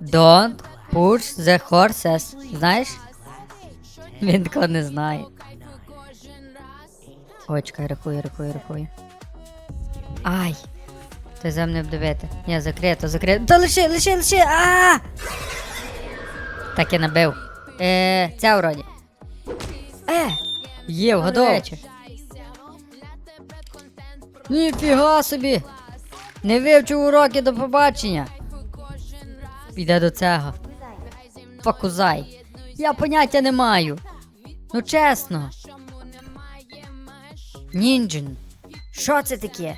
Don't push the horses. Знаєш? Він такого не знає. Ой, чекай, рахує, рахує, рахує. Ай! Ти за мене обдивити. Ні, закрито, закрито. Та лиши, лиши, лиши! А! Так я набив. Е, ця вроді. Е! Є, вгадав. Ніфіга собі! Не вивчив уроки до побачення. Піде до цього. Факузай. Я поняття не маю. Ну чесно. Нінджин. Що це таке?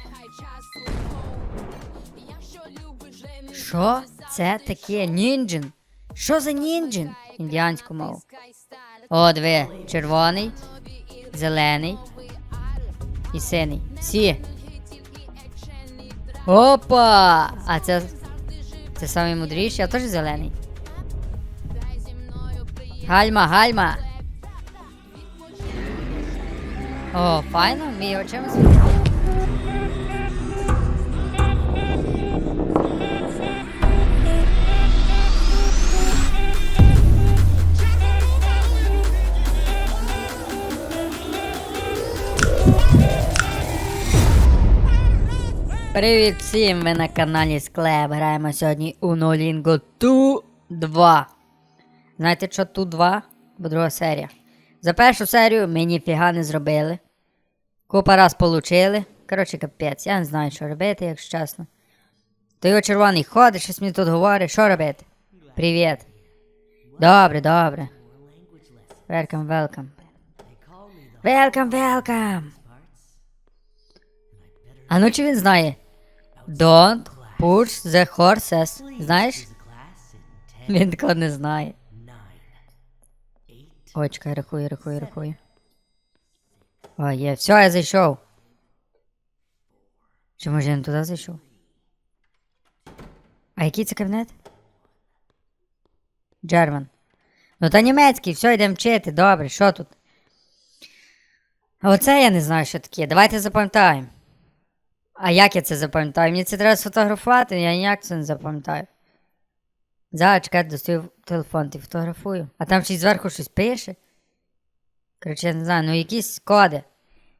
Що це таке? Нінджин? Що за нінджин? Індіанську мову. О, диви, червоний, зелений і синий. Всі. Опа! А це. Це самий мудріший, а теж зелений. Гальма, гальма. О, файно, мій очима Привіт всім! Ви на каналі Склеп. Граємо сьогодні у Нолінго Ту 2. Знаєте, що Ту 2? Бо друга серія. За першу серію ми ніфіга не зробили. Купа раз получили. Коротше, капець, я не знаю, що робити, якщо чесно. То його червоний ходить, щось мені тут говорить. Що робити? Привіт. Добре, добре. Welcome, welcome. Welcome, welcome. А ну чи він знає? Don't push the horses. Знаєш? Він такого не знає. Ой, чекай, рахує, рахує, рахує. О, є, все, я зайшов. Чи може я не туди зайшов? А який це кабінет? Джерман. Ну та німецький, все, йдемо вчити, добре, що тут? А оце я не знаю, що таке. Давайте запам'ятаємо. А як я це запам'ятаю? Мені це треба сфотографувати, я ніяк це не запам'ятаю. Зараз, чекай, достаю телефон, ти фотографую. А там щось зверху щось пише. Коротше, я не знаю, ну якісь коди.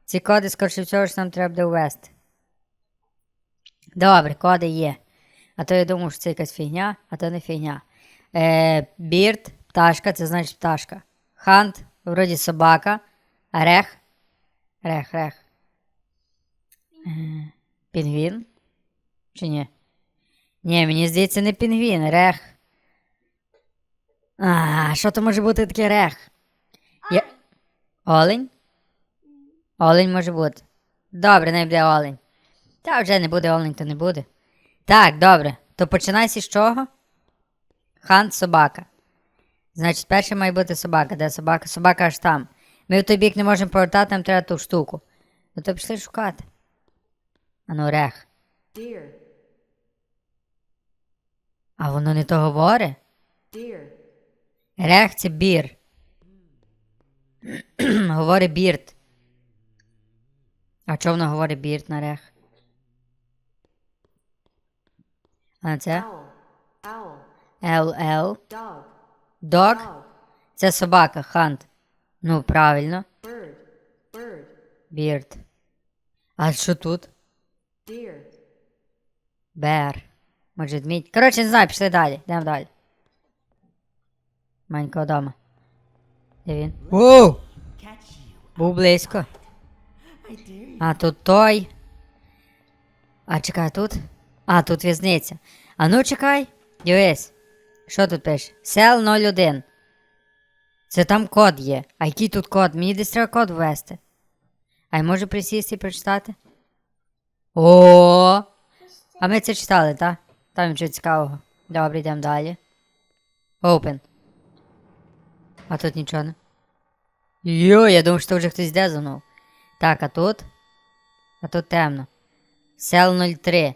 Ці коди, скоріше всього, ж нам треба буде. Добре, коди є. А то я думав, що це якась фігня, а то не фігня. Е, бірд, пташка, це значить пташка. Хант, вроді собака. Рех. Рех, рех. Е, Пінгвін? Чи ні? Ні, мені здається, не пінгвін, рех. А, що то може бути таке рех? Я... Олень? Олень може бути. Добре, не буде олень. Та вже не буде олень, то не буде. Так, добре. То починайся з чого? Хант собака. Значить, перше має бути собака. Де собака? Собака аж там. Ми в той бік не можемо повертати, нам треба ту штуку. Ну то пішли шукати. Ану, рех. Deer, А воно не то говорить? deer, Рех це бір. говорить бірд. А чого воно говорить бірд на рех? А на це? Л-Л. Дог? Це собака, хант. Ну, правильно. bird, Бірд. А що тут? Deer, Бер. Може, дміть. Коротше, не знаю, пішли далі. Йдемо далі. Манька вдома. Де він? Воу! Був близько. А тут той. А чекай, тут? А, тут в'язниця. А ну чекай. Дивись. Що тут пише? Сел 01. Це там код є. А який тут код? Мені десь треба код ввести. А я можу присісти і прочитати? О! А ми це читали, так? Там нічого цікавого. Добре, йдемо далі. Open. А тут нічого не. Йо, я думав, що вже хтось йде мною. Так, а тут? А тут темно. Сел 03.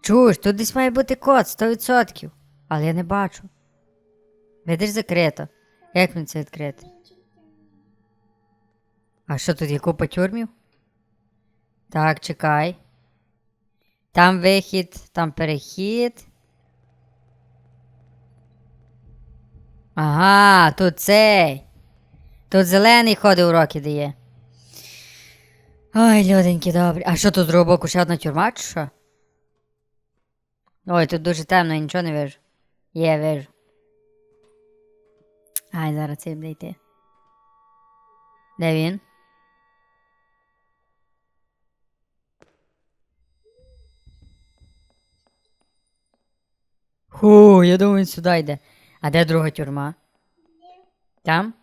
Чуєш, тут десь має бути код 100%. Але я не бачу. Видиш закрито. Як мені це відкрити? А що тут є купа тюрмів? Так, чекай. Там вихід, там перехід. Ага, тут цей. Тут зелений ходи уроки дає. Ой, люденьки, добре. А що тут з другого боку? Ще одна тюрма чи що? Ой, тут дуже темно, я нічого не вижу. Є, вижу. Ай, зараз цей буде йти. Де він? Ху, я думаю, він сюди йде. А де друга тюрма? Там?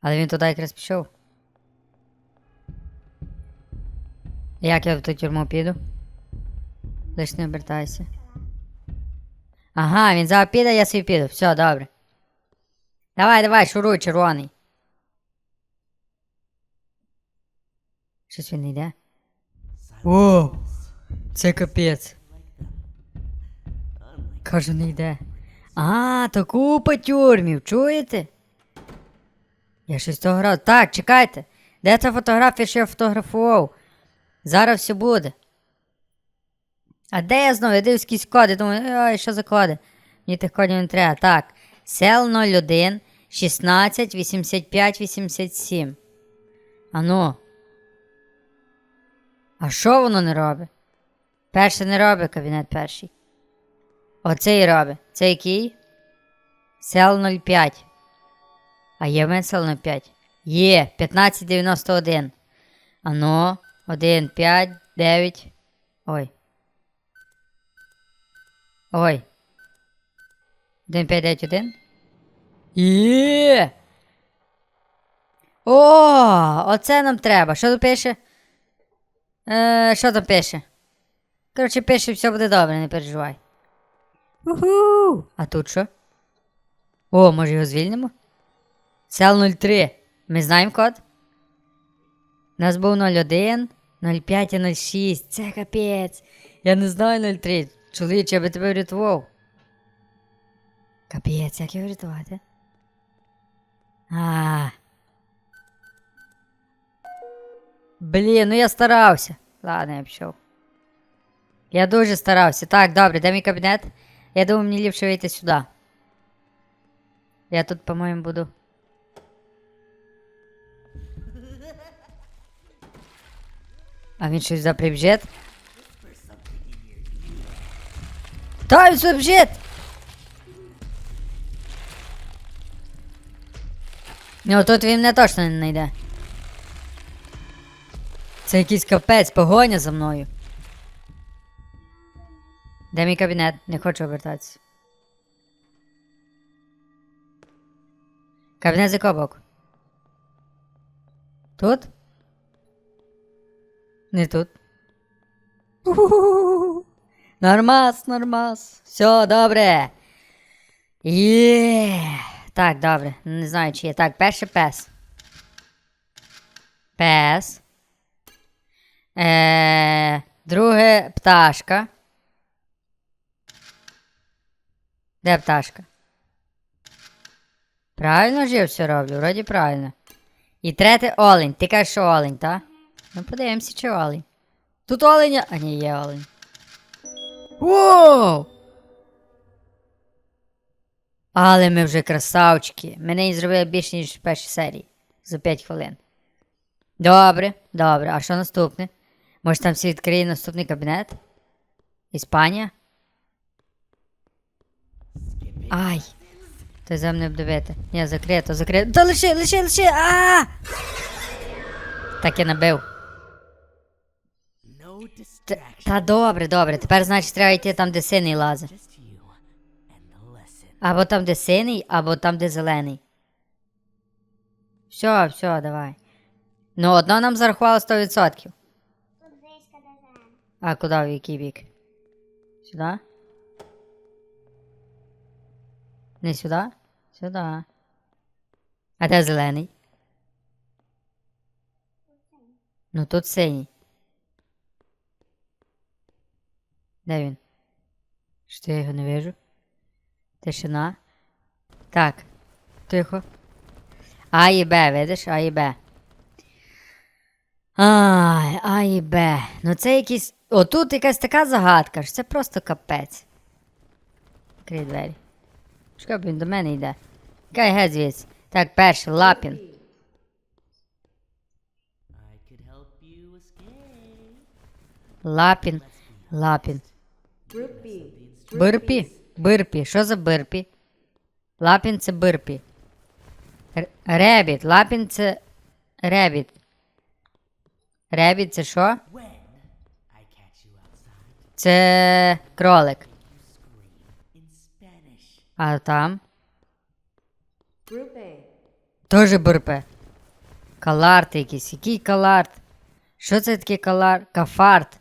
Але він туди якраз пішов. Як я в ту тюрму піду? Лиш не обертайся. Ага, він зараз піде, я собі піду. Все, добре. Давай, давай, шуруй, червоний. Щось він не йде. О, це капець. Кажу, не йде. А, то купа тюрмів, чуєте? Я щось того грав. Так, чекайте. Де ця фотографія, що я фотографував? Зараз все буде. А де я знову? Я дивлюсь якісь коди. Думаю, ой, що за коди? Мені тих кодів не треба. Так. Сел 01 16 85 87. Ану. А що воно не робить? Перше не робить кабінет перший. Оцей робить. Це який? Сел 05. А є в мене сел 05? Є, 1591. Ано, 1, 5, 9. Ой. Ой. 1, 5, 9, 1. Є. О, оце нам треба. Що тут пише? Е, що там пише? Коротше, пише, все буде добре, не переживай. Уху! А тут що? О, може його звільнимо? Сел 03. Ми знаємо код? У нас був 01, 05 і 06. Це капець. Я не знаю 03. Чоловіче, я би тебе врятував. Капець, як його врятувати? А. Блін, ну я старався. Ладно, я пішов. Я дуже старався. Так, добре, де мій кабінет? Я думаю, мені ліпше вийти сюди. Я тут, по-моєму, буду. А він щось за прибжет? Та він! Ну тут він мене точно не знайде. Це якийсь капець, погоня за мною. Де мій кабінет? Не хочу обертатися. Кабінет з якого боку? Тут? Не тут. У-ху-ху-ху. Нормас, нормас. Все, добре. Є. Так, добре. Не знаю, чи є. Так, перший пес. Пес. Е, друге пташка. Де пташка? Правильно ж я все роблю, вроді правильно. І третє олень. Ти кажеш, що олень, так? Ну подивимося, чи олень. Тут оленя. А ні, є олень. Воу! Але ми вже красавчики. Мене і зробили більше, ніж в першій серії. За 5 хвилин. Добре, добре. А що наступне? Може там всі відкриє наступний кабінет? Іспанія? Ай! Той за мене обдивити. Ні, закрито, закрито. Та лиши, лиши, лиши! А! Так я набив. No Та, та добре, добре. Тепер, значить, треба йти там, де синий лазить. Або там, де синий, або там, де зелений. Все, все, давай. Ну, одно нам зарахувало 100%. А куди в який бік? Сюди? Не сюди? Сюди. А де зелений? Ну тут синій. Де він? Що я його не вижу? Тишина. Так. Тихо. А і Б, видиш? А і Б. Ай, А і Б. Ну це якийсь. Отут якась така загадка, що це просто капець. Відкрий двері. Чекай, він до мене йде. Кай геть звідси. Так, перший, лапін. Лапін. Лапін. Бирпі? Бирпі. Що за бирпі? Лапін це бирпі. Ребіт. Лапін це ребіт. Ребіт це що? Це кролик. А там? Тоже бирпе. Каларт якийсь. Який каларт? Що це таке каларт? Кафарт.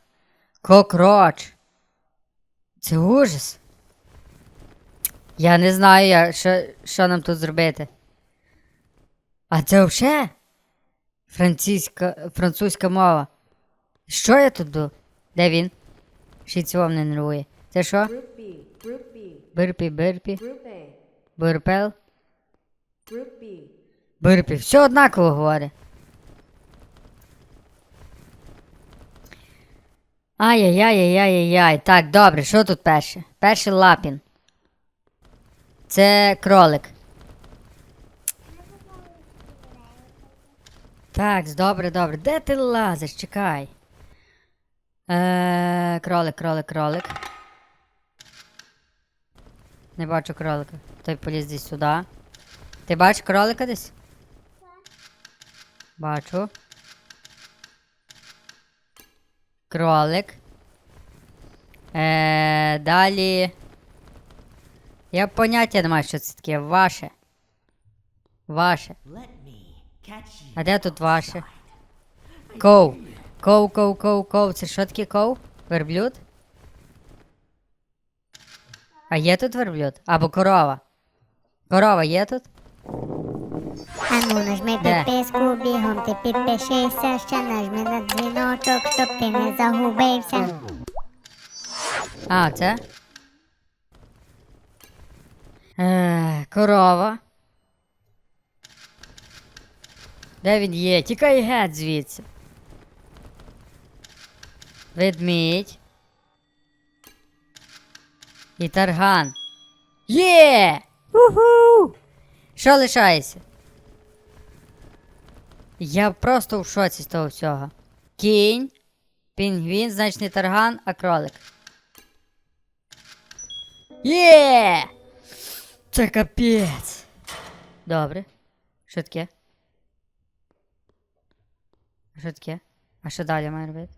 Кокроч. Це ужас. Я не знаю, я, що, що нам тут зробити. А це взагалі? Французька, французька мова. Що я тут буду? Де він? Ще цього не нервує. Це що? Бирпі, бирпі, Group бирпі. Все однаково говорить. Ай-яй-яй-яй-яй-яй. Так, добре, що тут перше? Перший лапін. Це кролик. Так, добре, добре. Де ти лазиш? Чекай. Е, кролик, кролик, кролик. Не бачу кролика. Той поліз десь сюди. Ти бачиш кролика десь? Бачу. Кролик. Е, далі. Я поняття не маю, що це таке. Ваше. Ваше. А де тут ваше? Ков. Ков, ков, ков, ков. Це що таке ков? Верблюд? А є тут верблюд? Або корова. Корова є тут? Ану, нажми Де? підписку, бігом ти підпишися, ще нажми на дзвіночок, щоб ти не загубився. А, це? Е, корова. Де він є? Тікай геть звідси. Ведмідь. І тарган. Є! Уху! Що лишається? Я просто в шоці з того всього. Кінь, пінгвін, значить не тарган, а кролик. Є! Це капець. Добре. Що таке? Що таке? А що далі маю робити?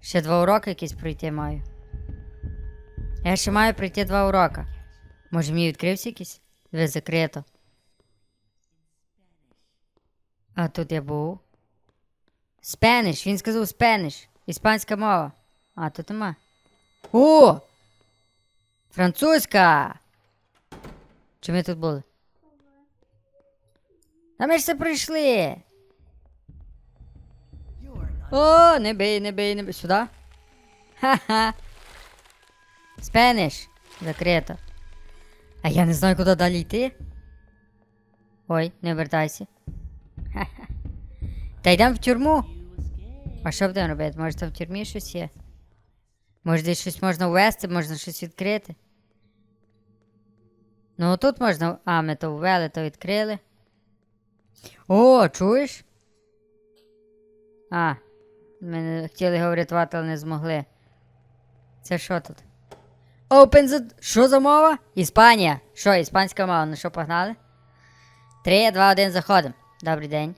Ще два уроки якісь пройти маю. Я ще маю пройти два уроки. Може мені відкрився якийсь? Ви закрито. А тут я був. Спениш, він сказав спениш. Іспанська мова. А, тут нема. О! Французька! Чи ми тут були? А ми ж. You're not О, не бий, не бий, не бий. Сюди? Ха-ха. Спениш. Закрито. А я не знаю, куди далі йти. Ой, не обертайся. Ха-ха. Та йдемо в тюрму. А що будемо робити? Може там в тюрмі щось є? Може десь щось можна ввести, можна щось відкрити. Ну тут можна. А, ми то ввели, то відкрили. О, чуєш? А, ми не хотіли його врятувати, але не змогли. Це що тут? Open the... Що за мова? Іспанія. Що, іспанська мова? Ну що, погнали? Три, два, один, заходимо. Добрий день.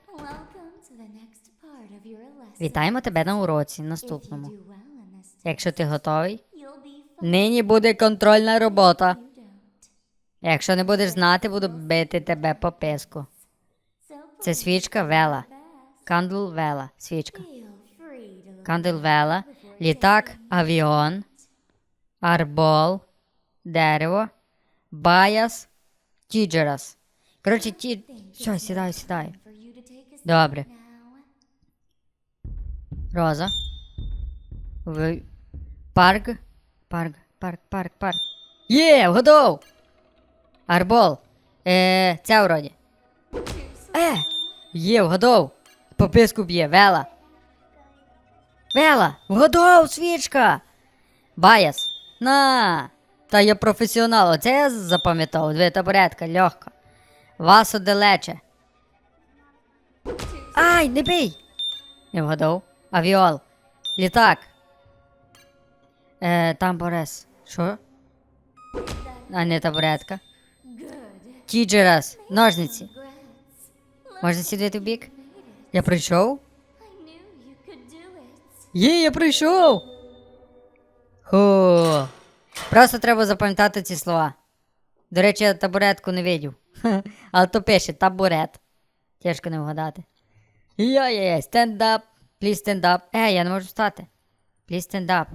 Вітаємо тебе на уроці наступному. Якщо ти готовий, нині буде контрольна робота. Якщо не будеш знати, буду бити тебе по писку. Це свічка вела. Кандл вела. Свічка. Кандл вела. Літак, авіон. Арбол. Дерево. Баяс. Тіджерас. Коротше, ті. Все, сідай, сідай. Добре. Роза. В... Парк. Парк, парк, парк, парк. Є, вгадав! Арбол. Е, ця вроді. Е! Є, вгадав! По писку б'є, вела. Вела! Вгадав, свічка! Баяс. На! Та я професіонал, оце я запам'ятав. Дві табуретка, легко. Вас одалече. Ай, не бий! Не вгадав. Авіол. Літак. Е, там Борис. Що? А не табуретка. Тіджерас. Ножниці. Можна сідати в бік? Я прийшов? Є, я прийшов. Ху. Просто треба запам'ятати ці слова. До речі, я табуретку не видів. Але то пише табурет. Тяжко не вгадати. Я є, є, stand. Please stand up. Е, я не можу встати. Please stand up.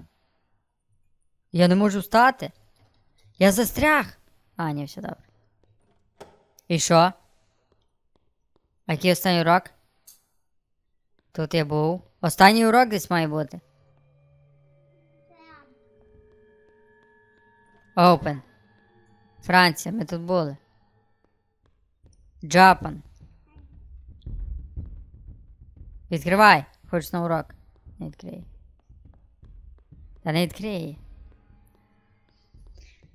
Я не можу встати. Я застряг. А, ні, все добре. І що? А який останній урок? Тут я був. Останній урок десь має бути. Open. Франція, ми тут були. Джапан. Відкривай. Хочеш на урок. Не відкриє. Та не відкриє.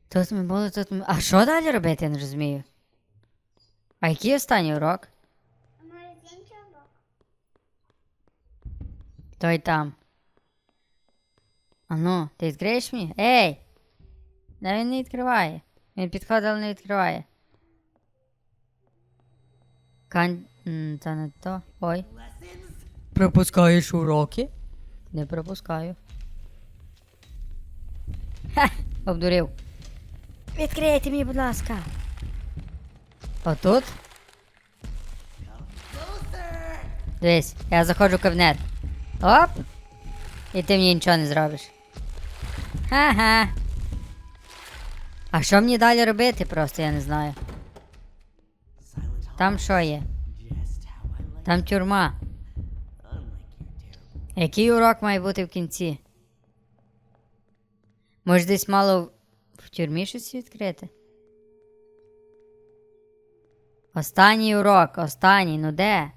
Тут ми були, тут ми. А що далі робити, я не розумію. А який останній урок? Той там. А ну, ти відкриєш мені? Ей! Да він не відкриває. Він підходить, але не відкриває. Кан... Це не то. Ой. Пропускаєш уроки? Не пропускаю. Ха! Обдурив. Відкрийте мені, будь ласка. Отут? Дивись, я заходжу в кабінет. Оп! І ти мені нічого не зробиш. Ха-ха. А що мені далі робити, просто я не знаю. Там що є? Там тюрма. Який урок має бути в кінці? Може десь мало в тюрмі щось відкрити? Останній урок, останній, ну де?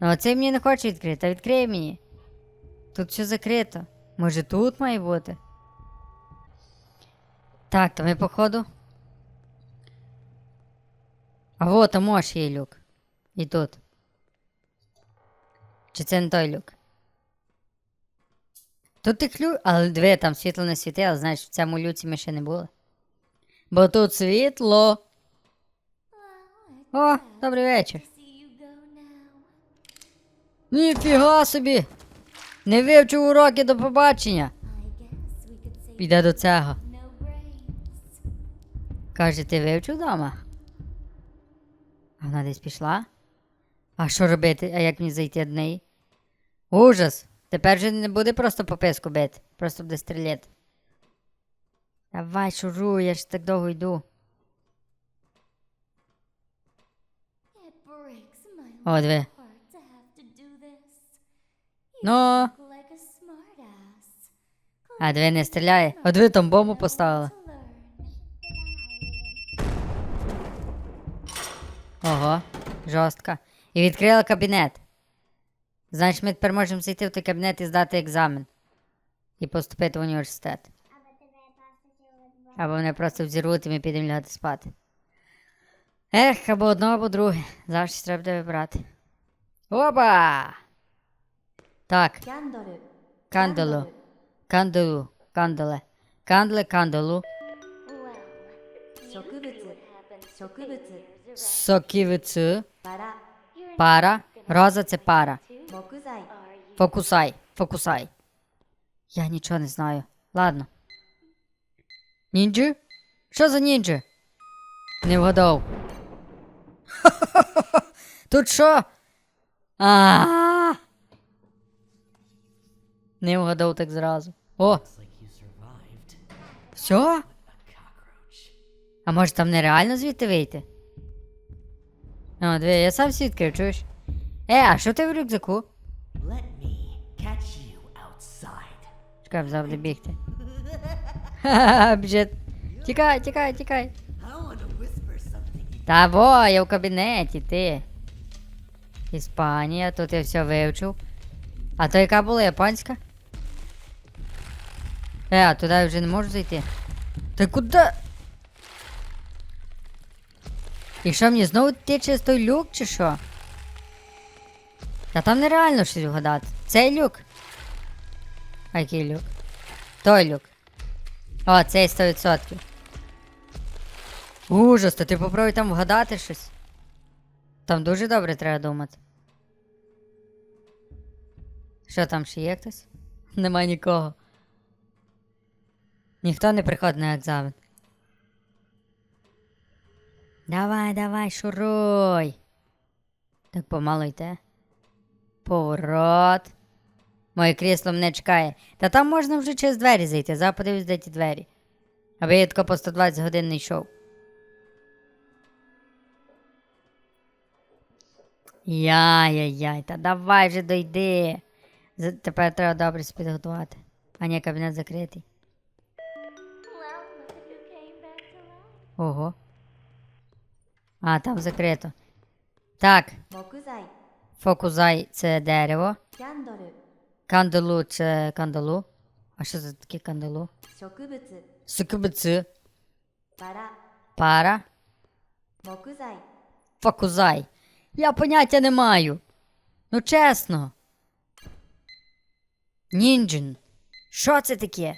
Ну оцей мені не хоче відкрити, а відкрий мені. Тут все закрито. Може тут має бути? Так, то ми походу. А вот там ось є люк. І тут. Чи це не той люк? Тут ти клю, але диви, там світло не світило, знаєш, в цьому люці ми ще не були. Бо тут світло. О, добрий вечір. Ніфіга собі! Не вивчив уроки до побачення. Піде до цього. Каже, ти вивчив дома? А вона десь пішла? А що робити? А як мені зайти до неї? Ужас! Тепер же не буде просто по писку бити, просто буде стріляти. Давай, шуруй, я ж так довго йду. О, диви. Ну, а диви не стріляє. О, диви, там бомбу поставила. Ого, жорстко. І відкрила кабінет. Значить, ми тепер можемо зайти в той кабінет і здати екзамен. І поступити в університет. Або мене просто взірвуть і ми підемо лягати спати. Ех, або одно, або друге. Завжди треба буде вибрати. Опа! Так, キャンドル кандалу. Кандалу. Кандале. Кандле, кандалу. 植物植物 Сокивицу. Пара. Роза це пара. Фокусай. Фокусай. Я нічого не знаю. Ладно. Нінджу? Що за нінджу? Не вгадав. Тут що? А. Не вгадав так зразу. О! Все? А може там нереально звідти вийти? О, диви, я сам свідкив, чуєш? Е, а що ти в рюкзаку? Чекай, завжди бігти. Ха-ха, бюджет. Тікай, тікай, тікай. Та во, я в кабінеті, ти. Іспанія, тут я все вивчив. А то яка була японська? Е, а туди вже не можу зайти. Ти куди? І що мені знову йти через той люк, чи що? Та там нереально щось вгадати. Цей люк. А який люк? Той люк. О, цей 100%. Ужас, то ти попробуй там вгадати щось. Там дуже добре треба думати. Що там ще є хтось? Нема нікого. Ніхто не приходить на екзамен. Давай, давай, шуруй. Так помало йде. Поворот. Моє крісло мене чекає. Та там можна вже через двері зайти. Зараз подивлюсь, де ті двері. Аби я тако по 120 годин не йшов. Яй-яй-яй, та давай вже дойди. Тепер треба добре підготувати. А ні, кабінет закритий. Ого. А, там закрито. Так. Фокузай це дерево. Кандалу це кандалу. А що це таке кандалу? Сукубицу. Пара. Пара. Фокузай. Фокузай. Я поняття не маю. Ну чесно. Нінджин. Що це таке?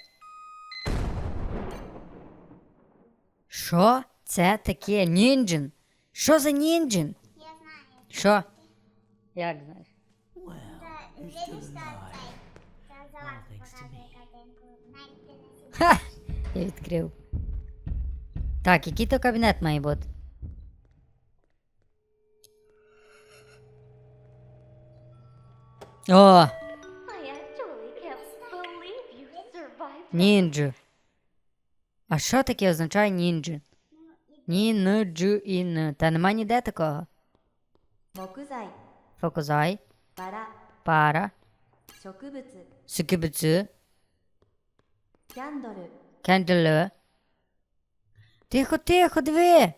Що це таке? Нінджин? Що за нінджин? Я знаю. Що? Як знаєш? Ха! Я відкрив. Так, який то кабінет має бути? О! Нінджу. А що таке означає нінджу? Ні, ну, джу, ін. Ну. Та нема ніде такого. Мокузай. Фокузай. Пара. Пара. Шокубуцу. Шокубуцу. Кяндолю. Кяндолю. Тихо, тихо, диви.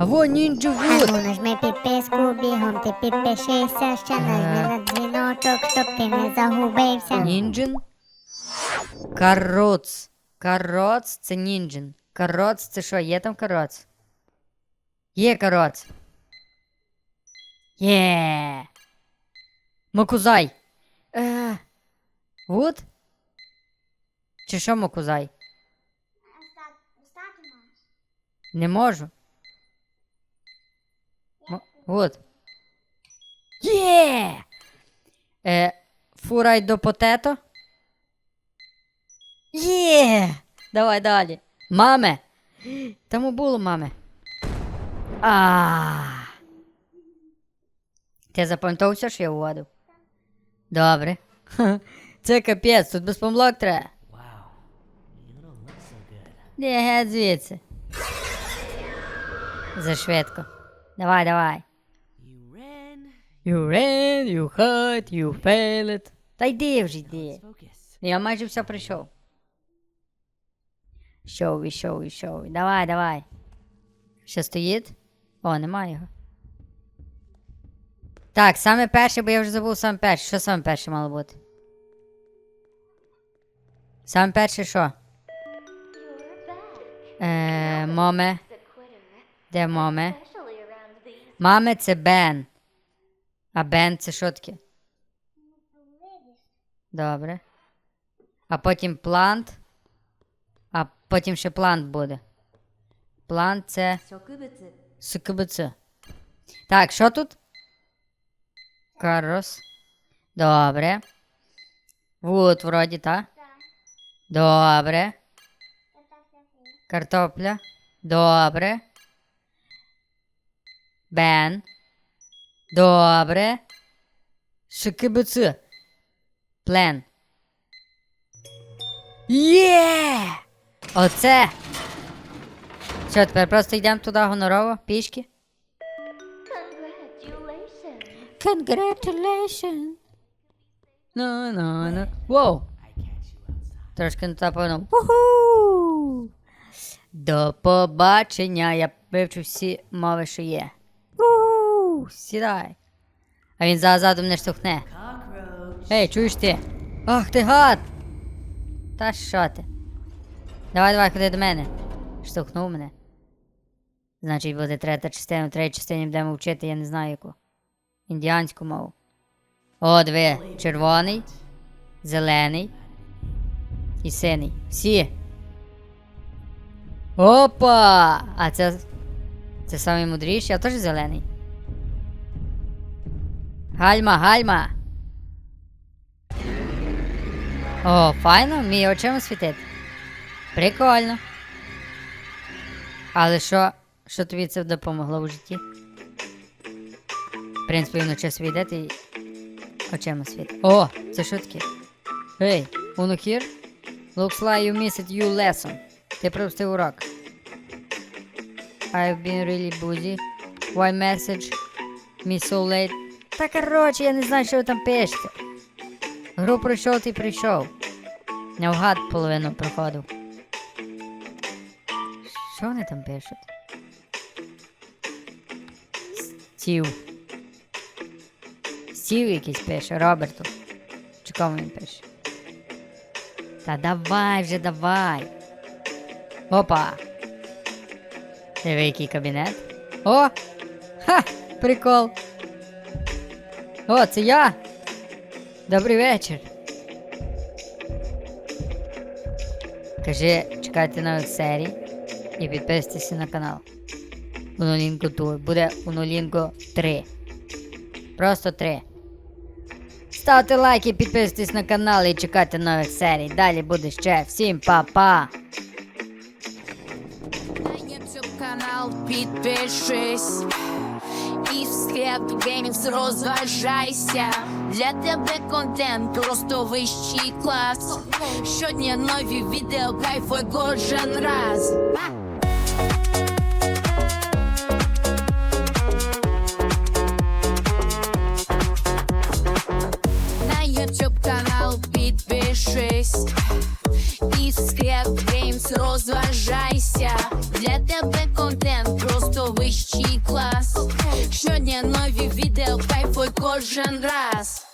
А во нінджу гуд. Ану, нажми підписку, бігом ти підпишися, ще нажми на дзвіночок, щоб ти не загубився. Нінджин. Кароц. Кароц це нінджин. Кароц це що, є там кароц? Є кароц. Є. Мокузай. Е. Вуд? Чи що мокузай? Не можу. Мо- Вуд. Є. Е, фурай до потето. Є! Давай далі. Маме! Тому було маме. А. Ти запам'ятав що я вводив? Добре. Це капець, тут без помилок треба. Де геть звідси. Зашвидко. Давай, давай. You ran. You hurt, you failed. Та йди вже йди. Я майже все пройшов. Шоу, шоу, шоу. Давай, давай. Ще стоїть? О, немає його. Так, саме перше, бо я вже забув саме перше. Що саме перше мало бути? Саме перше що? Е, моме. Де моме? Маме це Бен. А Бен це що таке? Добре. А потім плант. Потім ще плант буде. Плант це СКБЦ. Так, що тут? Карос. Добре. Вуд, вроді, так? Добре. Картопля. Добре. Бен. Добре. ШКБЦ. Плен. Є! Оце! Що, тепер просто йдемо туди гонорово, пішки? Congratulations. No, no, no. Воу! Трошки не туди повернув. Уху! До побачення. Я вивчив всі мови, що є. Уху! Сідай. А він ззаду мене штовхне. Ей, чуєш ти? Ах ти гад! Та що ти? Давай, давай, ходи до мене. Штовхнув мене. Значить, буде третя частина, в третій частині будемо вчити, я не знаю яку. Індіанську мову. О, диви, червоний, зелений і синий. Всі. Опа! А це. Це самий мудріший, а теж зелений. Гальма, гальма! О, файно, вміє очима світити. Прикольно. Але що, що тобі це допомогло в житті? В принципі, вночі світити і очима світить. О, це що таке? Hey, Uno here? Looks like you missed your lesson. Ти пропустив урок. I've been really busy. Why message me so late? Та короче, я не знаю, що ви там пишете. Гру пройшов, ти прийшов. Навгад половину проходив. Що вони там пишуть? Стів. Стів якийсь пише, Роберту. Чи кому він пише? Та давай вже, давай. Опа. Диви, який кабінет. О! Ха! Прикол. О, це я. Добрий вечір. Кажи, чекайте нових серій і підписуйтесь на канал. Унолінко Тур. Буде Унолінко 3. Просто 3. Ставте лайки, підписуйтесь на канал і чекайте нових серій. Далі буде ще. Всім па-па! Канал підпишись І в склеп геймінгс розважайся Для тебе контент просто вищий клас Щодня нові відео, кайфуй кожен раз кожен раз